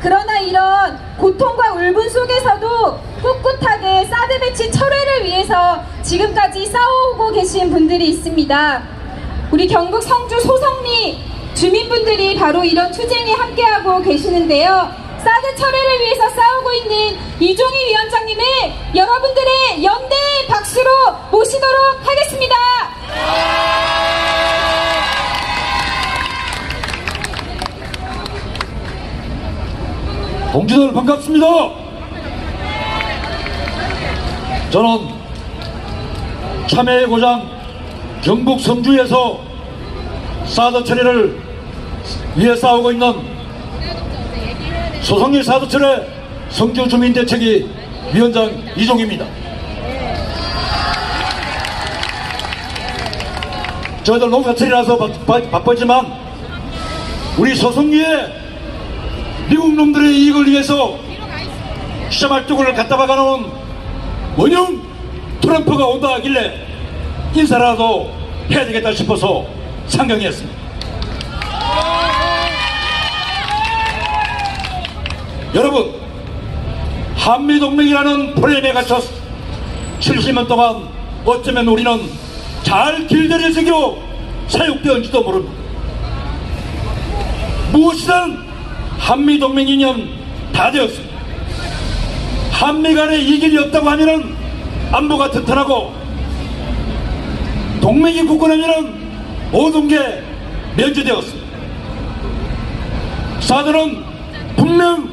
그러나 이런 고통과 울분 속에서도 꿋꿋하게 사드 배치 철회를 위해서 지금까지 싸워오고 계신 분들이 있습니다. 우리 경북 성주 소성리 주민분들이 바로 이런 투쟁에 함께하고 계시는데요. 사드 철회를 위해서 싸우고 있는 이종희 위원장님을 여러분들의 연대 박수로 모시도록 하겠습니다. 동지들 반갑습니다. 저는 참여의 고장 경북 성주에서 사드 처리를 위해 싸우고 있는 소성리 사드 처리 성주 주민대책위 위원장 이종입니다. 저희들 농사철이라서 바- 바쁘지만 우리 소성리에 미국 놈들의 이익을 위해서 시자 말뚝을 갖다 박아놓은 원형 트럼프가 온다 하길래 인사라도 해야 되겠다 싶어서 상경했습니다. 여러분, 한미동맹이라는 프레임에 갇혀 70년 동안 어쩌면 우리는 잘 길들여 새겨 사육되었는지도 모릅니다. 무엇이든 한미동맹이면 다 되었습니다. 한미 간에 이길이 없다고 하면은 안보가 튼튼하고 동맹이 굳건하면은 모든 게 면제되었습니다. 사드는 분명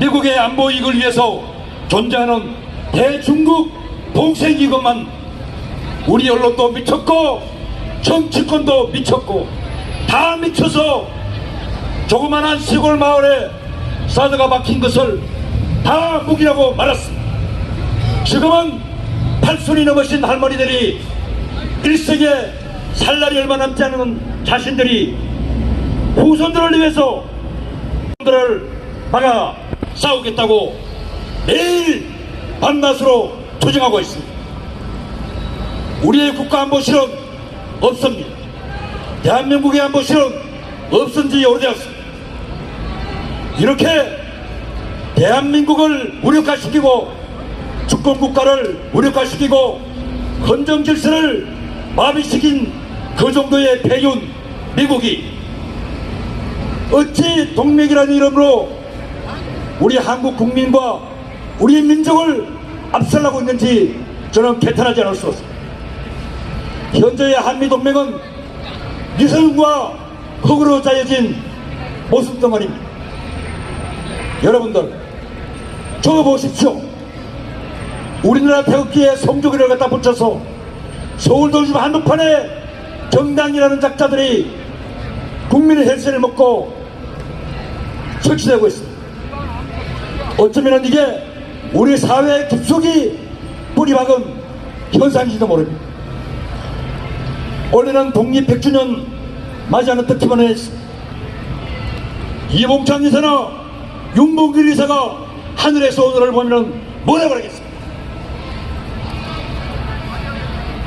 미국의 안보 이익을 위해서 존재하는 대중국 봉쇄기것만 우리 언론도 미쳤고 정치권도 미쳤고 다 미쳐서 조그만한 시골 마을에 사드가 박힌 것을 다 무기라고 말았습니다. 지금은 팔순이 넘으신 할머니들이 일생에 살 날이 얼마 남지 않은 자신들이 후손들을 위해서 들을 막아 싸우겠다고 매일 밤낮으로 투쟁하고 있습니다. 우리의 국가 안보실은 없습니다. 대한민국의 안보실은 없은 지 오래되었습니다. 이렇게 대한민국을 무력화시키고 주권국가를 무력화시키고 헌정질서를 마비시킨 그 정도의 배윤 미국이 어찌 동맹이라는 이름으로 우리 한국 국민과 우리 민족을 압살하고 있는지 저는 개탄하지 않을 수 없습니다. 현재의 한미동맹은 미성과 흙으로 짜여진 모습 덩어리입니다. 여러분들, 저거 보십시오. 우리나라 태극기에 성조기를 갖다 붙여서 서울 도심 한복판에 정당이라는 작자들이 국민의 헬스를 먹고 설치되고 있습니다. 어쩌면 이게 우리 사회의 깊숙이 뿌리박은 현상인지도 모릅니다. 올해는 독립 100주년 맞이하는 뜻기만에 이봉창 이사나 윤봉길 이사가 하늘에서 오늘을 보면 뭐라 그러겠습니까?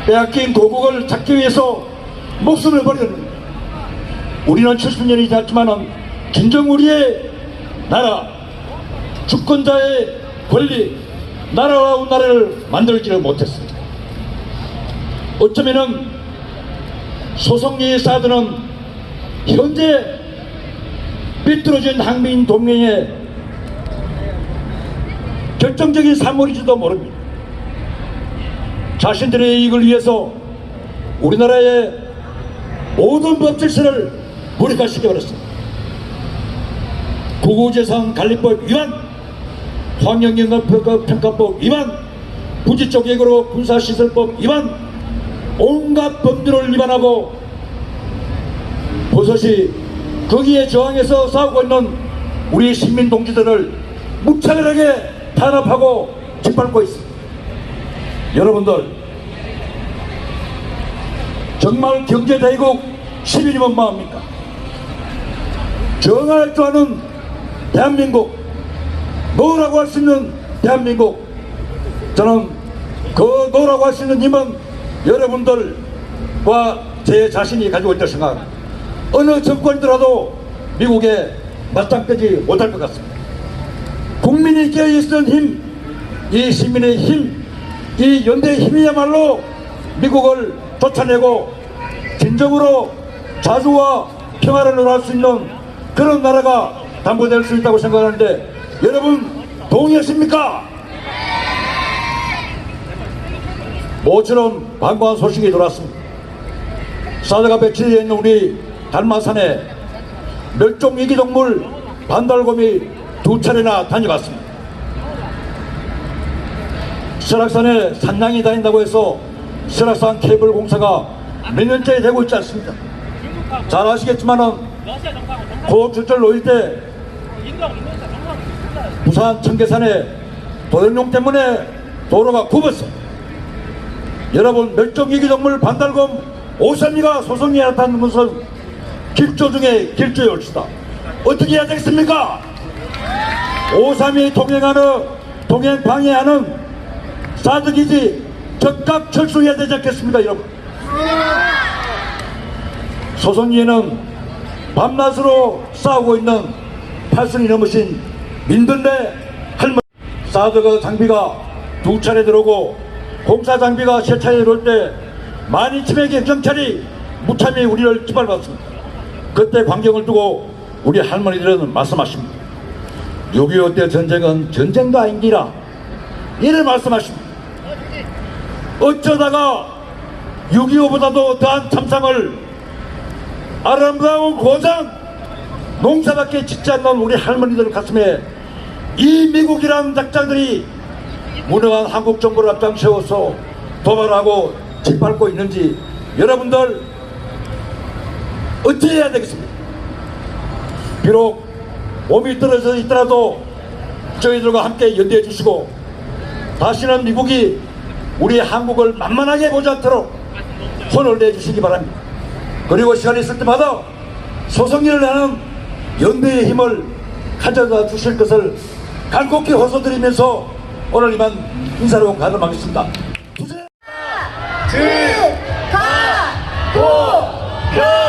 빼앗긴 도국을 찾기 위해서 목숨을 버리는 우리는 70년이 지났지만은 진정 우리의 나라 주권자의 권리 나라와 나라를 만들지를 못했습니다. 어쩌면은 소송리의 사드는 현재 삐뚤어진 항민 동맹의 결정적인 산물인지도 모릅니다. 자신들의 이익을 위해서 우리나라의 모든 법 질서를 무력화시켜버렸습니다. 국우재산 관리법 위반, 환경영향평가법 위반, 부지적 예고로 군사시설법 위반, 온갖 법률을 위반하고 버섯이 거기에 저항해서 싸우고 있는 우리 시민 동지들을 무차별하게 탄압하고 짓밟고 있습니다. 여러분들 정말 경제대국 10일이면 뭐합니까? 정할 줄 아는 대한민국 노라고 할 수 있는 대한민국 저는 그 노라고 할 수 있는 힘은 여러분들과 제 자신이 가지고 있다고 생각합니다. 어느 정권이더라도 미국의 맞짱뜨지 못할 것 같습니다. 국민이 깨어있는 힘, 이 시민의 힘, 이 연대의 힘이야말로 미국을 쫓아내고 진정으로 자주와 평화를 누릴 수 있는 그런 나라가 담보될 수 있다고 생각하는데 여러분 동의하십니까? 모처럼 반가운 소식이 들어왔습니다. 사드가 배치되어 있는 우리 달마산에 멸종 위기동물 반달곰이 두 차례나 다녀갔습니다. 설악산에 산양이 다닌다고 해서 설악산 케이블 공사가 몇 년째 되고 있지 않습니까? 잘 아시겠지만은 고출절 놓일 때 부산 청계산에 도연용 때문에 도로가 굽었습니다. 여러분 멸종위기동물 반달곰 오삼이가 소송이 나타나는 것은 길조 중에 길조의 옳시다. 어떻게 해야 되겠습니까? 오삼이 동행하는 동행 방해하는 사드기지 적각 철수해야 되지 않겠습니까 여러분? 소송위에는 밤낮으로 싸우고 있는 8순이 넘으신 민들레 할머니 사드가 장비가 두 차례 들어오고 공사 장비가 세 차례 들어올 때 만인침에게 경찰이 무참히 우리를 짓밟았습니다. 그때 광경을 두고 우리 할머니들은 말씀하십니다. 6.25 때 전쟁은 전쟁도 아닌기라 이를 말씀하십니다. 어쩌다가 6.25보다도 더한 참상을 아름다운 고장 농사밖에 짓지 않는 우리 할머니들 가슴에 이 미국이라는 작자들이 무능한 한국 정부를 앞장 세워서 도발하고 짓밟고 있는지 여러분들 어찌 해야 되겠습니까? 비록 몸이 떨어져 있더라도 저희들과 함께 연대해 주시고 다시는 미국이 우리 한국을 만만하게 보지 않도록 혼을 내주시기 바랍니다. 그리고 시간이 있을 때마다 소송일을 하는 연대의 힘을 가져다 주실 것을 간곡히 호소드리면서 오늘 이만 인사로 가름하겠습니다. 가, 고, 표,